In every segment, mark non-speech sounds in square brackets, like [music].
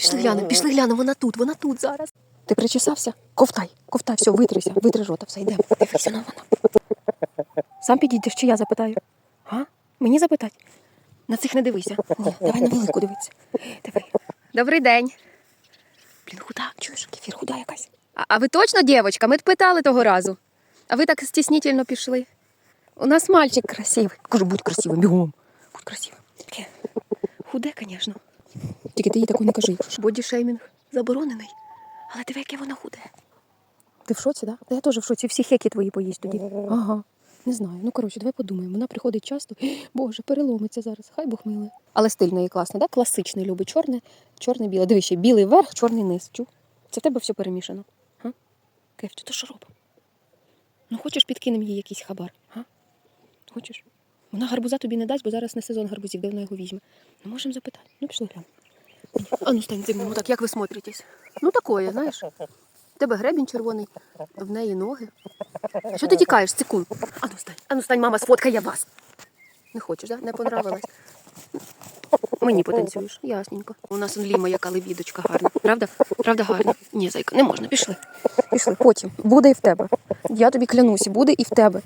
Пішли глянемо, пішли глянемо, вона тут, вона тут зараз. Ти причесався? Ковтай, ковтай, все, витрися, витри рота, все, йдемо. Дивися на вона. Сам підійдеш, чи я запитаю? А? Мені запитать? На цих не дивися. Ні, давай на велику дивитися. Диви. Добрий день. Блін, худа, чуєш, кефір, худа якась. А, а ви точно дівчинка? Ми питали того разу. А ви так стіснительно пішли. У нас мальчик красивий. Кажу, будь красивим, бігом. Будь красивим. Худе, звісно. Тільки ти їй такого не кажи. Бодішеймінг заборонений. Але диви, яке воно худе. Ти в шоці, так? Да? Я теж в шоці. Всі хеки твої поїсть тоді. Ага. Не знаю. Ну, коротше, давай подумаємо. Вона приходить часто. [gasps] Боже, переломиться зараз. Хай Бог милий. Але стиль в неї класний, да? Класичний любить. Чорне, чорне, біле. Диви ще білий верх, чорний низ. Чу? Це в тебе все перемішано. Га? Кев, то що робимо? Ну, хочеш підкинемо їй якийсь хабар? Га? Хочеш? Вона гарбуза тобі не дасть, бо зараз не сезон гарбузів, де вона його візьме. Ну, можемо запитати. Ну, пішли глянемо. А ну стань зиму, так як ви смотритесь? Ну такое, знаєш. В тебе гребінь червоний, в неї ноги. Що ти тікаєш, секунд? А ну стань, а ну стань, мама, сфоткає вас. Не хочеш, да? Не понравилось? Мені потанцюєш, ясненько. У нас он Ліма, яка лебідочка гарна. Правда? Правда гарна? Ні, зайка, не можна, пішли. Пішли, потім. Буде і в тебе. Я тобі клянуся, буде і в тебе.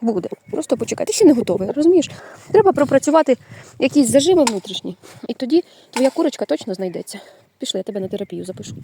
Буде. Просто почекати. Ти ще не готовий, розумієш? Треба пропрацювати якісь зажими внутрішні. І тоді твоя курочка точно знайдеться. Пішли, я тебе на терапію запишу.